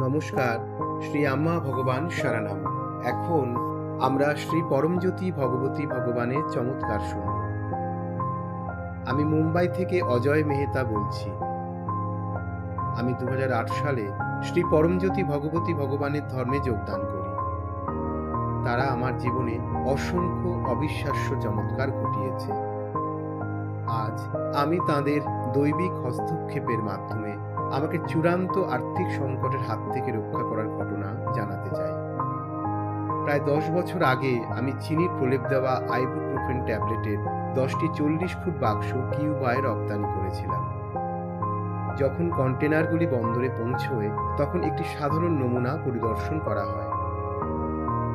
নমস্কার, শ্রী আম্মা ভগবান সারানাম এখন আমরা শ্রী পরমজ্যোতি ভগবতী ভগবানের চমৎকার শুনব। আমি মুম্বাই থেকে অজয় মেহতা বলছি। আমি দু হাজার আট সালে শ্রী পরমজ্যোতি ভগবতী ভগবানের ধর্মে যোগদান করি। তারা আমার জীবনে অসংখ্য অবিশ্বাস্য চমৎকার ঘটিয়েছে। আজ আমি তাদের দৈবিক হস্তক্ষেপের মাধ্যমে আমাকে চূড়ান্ত আর্থিক সংকটের হাত থেকে রক্ষা করার ঘটনা জানাতে চাই। প্রায় দশ বছর আগে আমি চিনির প্রলেপ দেওয়া আইবুপ্রোফেন ট্যাবলেটের দশটি চল্লিশ ফুট বাক্স কিউবায় রপ্তানি করেছিলাম। যখন কন্টেনারগুলি বন্দরে পৌঁছয়, তখন একটি সাধারণ নমুনা পরিদর্শন করা হয়।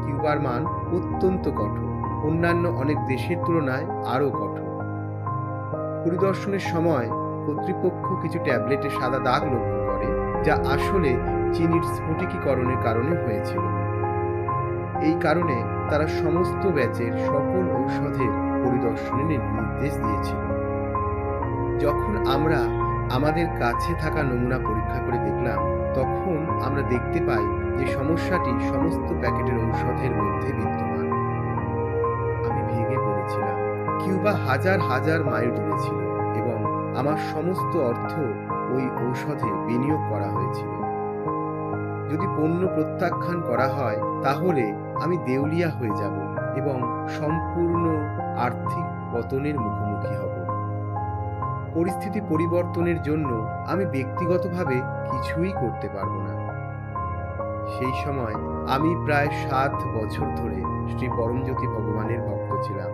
কিউবার মান অত্যন্ত কঠোর, অন্যান্য অনেক দেশের তুলনায় আরও কঠোর। পরিদর্শনের সময় কর্তৃপক্ষ কিছু ট্যাবলেটে সাদা দাগ লক্ষ্য করে, যা আসলে চিনির স্ফটিকীকরণের কারণে হয়েছিল। এই কারণে তারা সমস্ত ব্যাচের সকল ঔষধের পরিদর্শনের নির্দেশ দিয়েছিল। যখন আমরা আমাদের কাছে থাকা নমুনা পরীক্ষা করে দেখলাম, তখন আমরা দেখতে পাই যে সমস্যাটি সমস্ত প্যাকেটের ঔষধের মধ্যে বিদ্যমান। আমি ভেঙে পড়েছিলাম। কিউবা হাজার হাজার মাইল দূরে ছিল এবং আমার সমস্ত অর্থ ওই ঔষধে বিনিয়োগ করা হয়েছিল। যদি পণ্য প্রত্যাখ্যান করা হয়, তাহলে আমি দেউলিয়া হয়ে যাব এবং সম্পূর্ণ আর্থিক পতনের মুখোমুখি হব। পরিস্থিতি পরিবর্তনের জন্য আমি ব্যক্তিগতভাবে কিছুই করতে পারব না। সেই সময় আমি প্রায় সাত বছর ধরে শ্রী পরমজ্যোতি ভগবানের ভক্ত ছিলাম।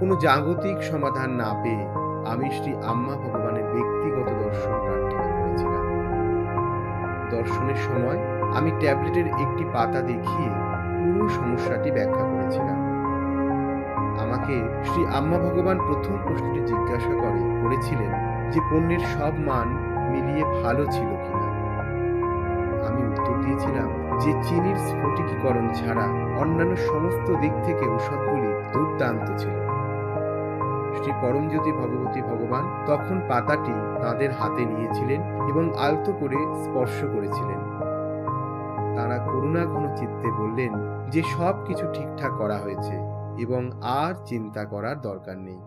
কোনো জাগতিক সমাধান না পেয়ে আমি শ্রী আম্মা ভগবানের ব্যক্তিগত দর্শন প্রার্থনা করেছিলাম। দর্শনের সময় আমি ট্যাবলেটের একটি পাতা দেখিয়ে পুরো সমস্যাটি ব্যাখ্যা করেছিলাম। আমাকে শ্রী আম্মা ভগবান প্রথম প্রশ্নটি জিজ্ঞাসা করে, করেছিলেন যে পণ্যের সব মান মিলিয়ে ভালো ছিল কিনা। আমি উত্তর দিয়েছিলাম যে চিনির স্ফটিকীকরণ ছাড়া অন্যান্য সমস্ত দিক থেকে ঔষধগুলি দুর্দান্ত ছিল। শ্রী পরমজ্যোতি ভগবতী ভগবান তখন পাতাটি তাদের হাতে নিয়েছিলেন এবং আলতো করে স্পর্শ করেছিলেন। তারা করুণা ঘন চিত্তে বললেন, যে সব কিছু ঠিকঠাক করা হয়েছে এবং আর চিন্তা করার দরকার নেই।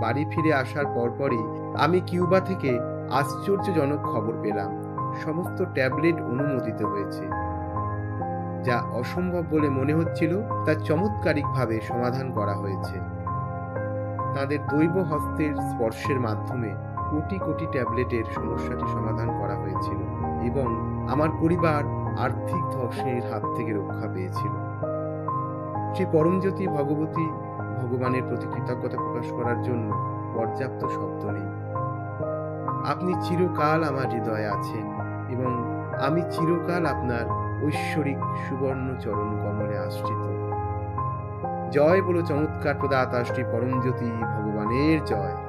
বাড়ি ফিরে আসার পরপরই আমি কিউবা থেকে আশ্চর্যজনক খবর পেলাম। সমস্ত ট্যাবলেট অনুমোদিত হয়েছে। যা অসম্ভব বলে মনে হচ্ছিল, তা চমৎকারিকভাবে সমাধান করা হয়েছে। তাদের দৈব হস্তের স্পর্শের মাধ্যমে কোটি কোটি ট্যাবলেটের সমস্যাটি সমাধান করা হয়েছিল এবং আমার পরিবার আর্থিক ধর্ষণের হাত থেকে রক্ষা পেয়েছিল। শ্রী পরমজ্যোতি ভগবতী ভগবানের প্রতি কৃতজ্ঞতা প্রকাশ করার জন্য পর্যাপ্ত শব্দ নেই। আপনি চিরকাল আমার হৃদয়ে আছেন এবং আমি চিরকাল আপনার ঐশ্বরিক সুবর্ণ চরণ কমলে আশ্রিত। জয় বলো চমৎকার প্রদাতা শ্রী পরমজ্যোতি ভগবানের জয়।